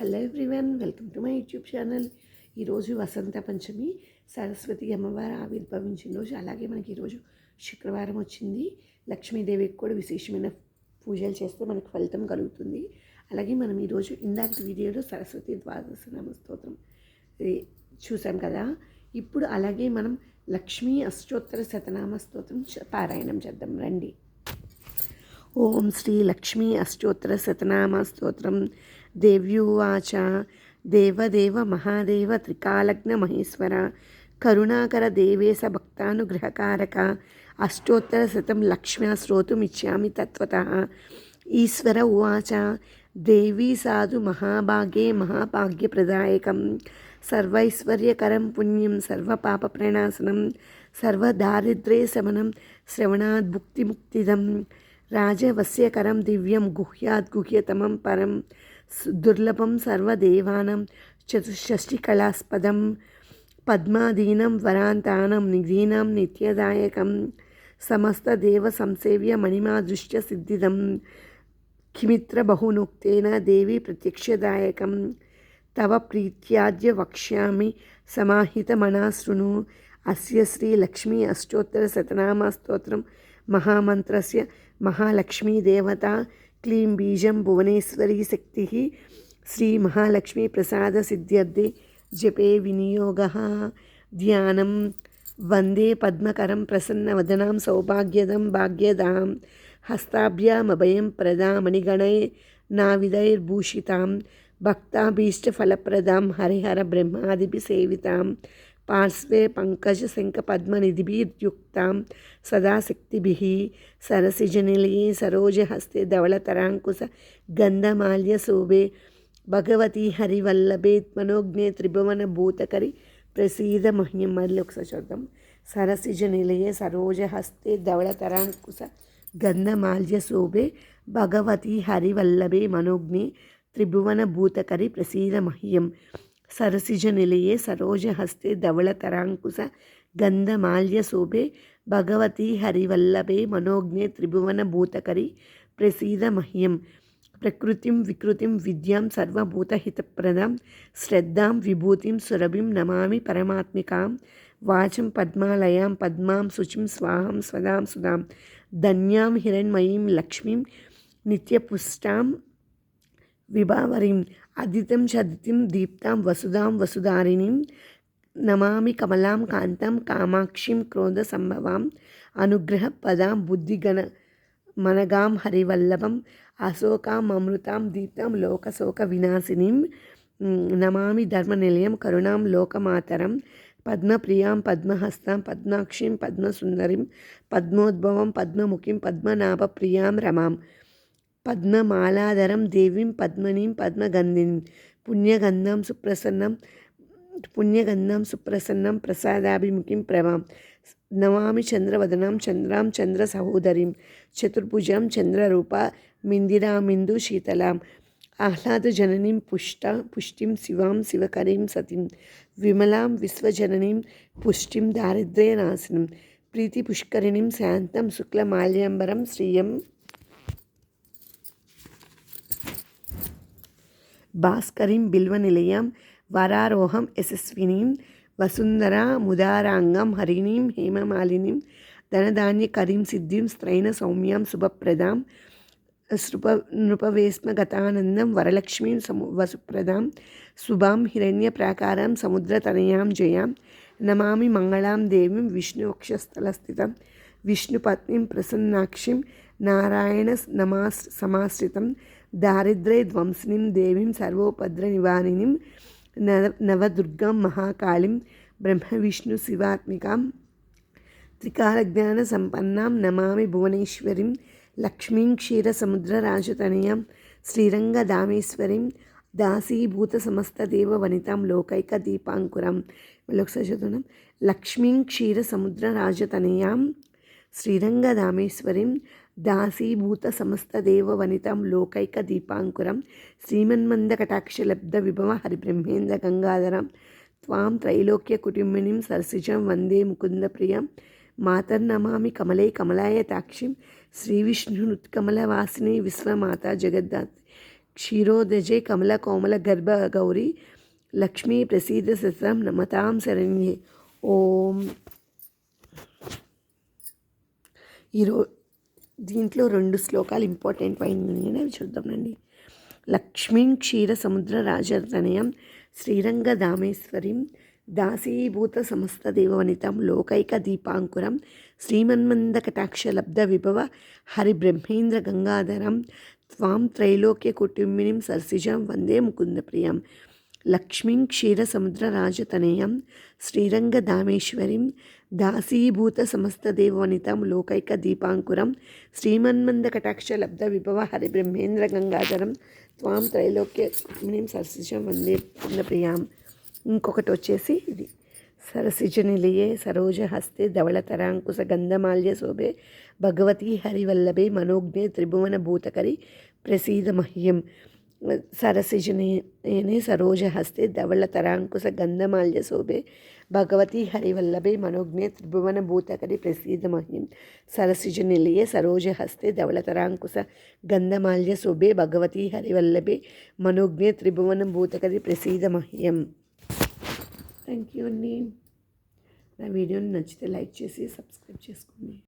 Hello everyone welcome to my YouTube channel ఈరోజు వసంత పంచమి సరస్వతి అమ్మవారు ఆవిర్భవించిన రోజు అలాగే మనకి ఈరోజు శుక్రవారం వచ్చింది. లక్ష్మీదేవికి కూడా విశేషమైన పూజలు చేస్తే మనకు ఫలితం కలుగుతుంది. అలాగే మనం ఈరోజు ఇందాక వీడియోలో సరస్వతి ద్వాదశ నామ స్తోత్రం చూసాం కదా. ఇప్పుడు అలాగే మనం లక్ష్మీ అష్టోత్తర శతనామ స్తోత్రం పారాయణం చేద్దాం రండి. ఓం శ్రీ లక్ష్మీ అష్టోత్తర శతనామ స్తోత్రం. దేవ్యువాచ దేవదేవ మహాదేవ త్రికాలగ్న మహేశ్వర కరుణాకర దేవేశ భక్తానుగ్రహకారక అష్టోత్తర శతం లక్ష్మ్యా శ్రోతుమిచ్చామి తత్వత ఈశ్వర ఉవాచ దేవీ సాధు మహాభాగ్యే మహాభాగ్యప్రదాయకం సర్వైశ్వర్యకరం పుణ్యం సర్వపాప ప్రణాశనం సర్వదారిద్ర్య శమనం శ్రవణాద్ భుక్తిముక్తిదం రాజవస్యకరం దివ్యం గుహ్యాద్ గుహ్యతమం పరం దుర్లభం సర్వదేవానం చతుషష్టికళాస్పదం పద్మాదీనం వరాంతానం నిధీనాం నిత్యదాయకం సమస్తదేవ సంసేవ్య మణిమాదృశ్య సిద్ధిదం కిమిత్ర బహునుక్తేన దేవి ప్రత్యక్షదాయకం తవ ప్రీత్యాద్య వక్ష్యామి సమాహితమనాశృణు అస్య శ్రీ లక్ష్మీ అష్టోత్తర శతనామ స్తోత్రం మహామంత్రస్య మహాలక్ష్మీదేవత क्लीं बीजं प्रसाद श्रीमहालक्ष्मीप्रसादसिद्ध्यर्थे जपे विनियोगः। ध्यानं वंदे पद्मकरं प्रसन्नवदनां सौभाग्यदं भाग्यदां हस्ताभ्यामभयं प्रदा मणिगणै हरिहर भक्ताभीष्टफलप्रदां हरिहरब्रह्मादिभिसेवितां పార్శ్వే పంకజ శంఖ పద్మనిధిభిర్యుక్తాం సదా శక్తిభిः సరసిజనిలయే సరోజహస్తే ధవళతరాంకుశ గంధమాల్య శోభే భగవతి హరివల్లభే మనోజ్ఞే త్రిభువన భూతకరి ప్రసీద మహ్యం మళ్ళీ ఒకసారి చూద్దాం సరసిజ నిలయే సరోజహస్తే ధవళతరాంకుశ గంధమాల్య శోభే భగవతి హరివల్లభే మనోజ్ఞే త్రిభువన భూతకరి ప్రసీద మహ్యం సరసిజ నిలయే సరోజహస్తే ధవళతరాంకుశ గంధమాల్య శోభే భగవతి హరివల్లభే మనోజ్ఞే త్రిభువన భూతకరి ప్రసీద మహ్యం ప్రకృతిం వికృతిం విద్యాం సర్వభూతహితప్రదాం శ్రద్ధాం విభూతిం సురభిం నమామి పరమాత్మికాం వాచం పద్మాలయాం పద్మాం శుచిం స్వాహం స్వదాం సుధాం ధన్యాం హిరణ్మయీం లక్ష్మీం నిత్యపుష్టాం విభావరిం అదితం సదితిం దీప్తాం వసుధాం వసుధారిణిం నమామి కమలాం కాంతాం కామాక్షిం క్రోధ సంభవాం అనుగ్రహ పదాం బుద్ధిగణ మనగాం హరివల్లభం అశోకాం అమృతాం దీప్తాం లోకశోక వినాశినిం నమామి ధర్మనిలయం కరుణాం లోకమాతరం పద్మప్రియాం పద్మహస్తాం పద్మాక్షిం పద్మసుందరిం పద్మోద్భవం పద్మముఖిం పద్మనాభప్రియాం రమాం పద్మమాలాధరం దేవీం పద్మనీం పద్మగంధిని పుణ్యగంధం సుప్రసన్నం పుణ్యగంధం సుప్రసన్నం ప్రసాదాభిముఖిం ప్రభాం నమామి చంద్రవదనాం చంద్రాం చంద్ర సహోదరిం చతుర్భుజాం చంద్రరూప మిందిరామిందు శీతలాం ఆహ్లాదజననీం పుష్ట పుష్టిం శివాం శివకరీం సతీం విమలాం విశ్వజననీం పుష్టిం దారిద్ర్యనాశనం ప్రీతి పుష్కరిణీం శాంతం శుక్లమాల్యాంబరం శ్రీయం భాస్కరీం బిల్వనిలయాం వరారోహం యశస్వినీం వసుంధరా ముదారాంగం హరిణీం హేమమాలినీం ధనధాన్యకరీం సిద్ధిం స్త్రైణ సౌమ్యాం శుభప్రదాం శృప నృపవేస్మగతానందం వరలక్ష్మీం సము వసుప్రదాం శుభాం హిరణ్యప్రాకారాం సముద్రతనయాం జయాం నమామి మంగళాం దేవీం విష్ణువక్షస్థలస్థితం విష్ణుపత్నిం ప్రసన్నాక్షిం నారాయణ నమాస్ సమాశ్రితం దారిద్ర్య ధ్వంసినీం దేవీం సర్వోపద్ర నివారిణీం నవ నవదుర్గం మహాకాళిం బ్రహ్మ విష్ణు శివాత్మికాం త్రికాలజ్ఞాన సంపన్నాం నమామి భువనేశ్వరిం లక్ష్మీం క్షీరసముద్రరాజతనయాం శ్రీరంగదామేశ్వరీం దాసీభూత సమస్త దేవ వనితాం లోకైక దీపాంకురం ఒకసారి చదువుదాం లక్ష్మీం క్షీరసముద్రరాజతనయాం శ్రీరంగదామేశ్వరీం దాసీభూత సమస్తదేవ వనితాం లోకైక దీపాంకురం శ్రీమన్మందకటాక్షలబ్ధ విభవ హరిబ్రహ్మేంద్ర గంగాధరం త్వాం త్రైలోక్య కుటుంబినీం సరసిజం వందే ముకుందప్రియం మాతర్నమామి కమలే కమలాయతాక్షిం శ్రీవిష్ణునుత్కమలవాసిని విశ్వమాత జగద్దాత్రి క్షీరోదజే కమల దీంట్లో రెండు శ్లోకాలు ఇంపార్టెంట్ అయినాయి అవి చూద్దామండి లక్ష్మీం క్షీర సముద్ర రాజతనయం శ్రీరంగ దామేశ్వరిం దాసీభూత సమస్త దేవవనితం లోకైక దీపాంకురం శ్రీమన్మంద కటాక్ష లబ్ధ విభవ హరిబ్రహ్మేంద్ర గంగాధరం త్వాం త్రైలోక్య కుటుంబినిం సరసిజం వందే ముకుంద ప్రియం లక్ష్మీం క్షీరసముద్రరాజతనయం శ్రీరంగదామేశ్వరిం దాసీభూత సమస్తదేవవనితం లోకైక దీపాంకురం శ్రీమన్మందకటాక్షలబ్ధ విభవ హరిబ్రహ్మేంద్ర గంగాధరం త్వాం త్రైలోక్య కుటుంబినిం సరసిజం వందే ముకుంద ప్రియాం ఇంకొకటి వచ్చేసి ఇది. సరసిజ నిలయే సరోజ హస్తే ధవళతరాంకుశ గంధమాల్య శోభే భగవతి హరివల్లభే మనోజ్ఞే త్రిభువన భూతకరి ప్రసీద మహ్యం సరసిజనే సరోజ హస్తే ధవళతరాంకుశ గంధమాల్య శోభే భగవతి హరివల్లభే మనోజ్ఞే త్రిభువన భూతకరి ప్రసీద మహిం. సరసిజ నిలయే సరోజ హస్తే ధవళతరాంకుశ గంధమాల్య శోభే భగవతి హరివల్లభే మనోజ్ఞే త్రిభువన భూతకరి ప్రసీద మహ్యం థ్యాంక్ యూ అండి. నా వీడియోని నచ్చితే లైక్ చేసి సబ్స్క్రైబ్ చేసుకోండి.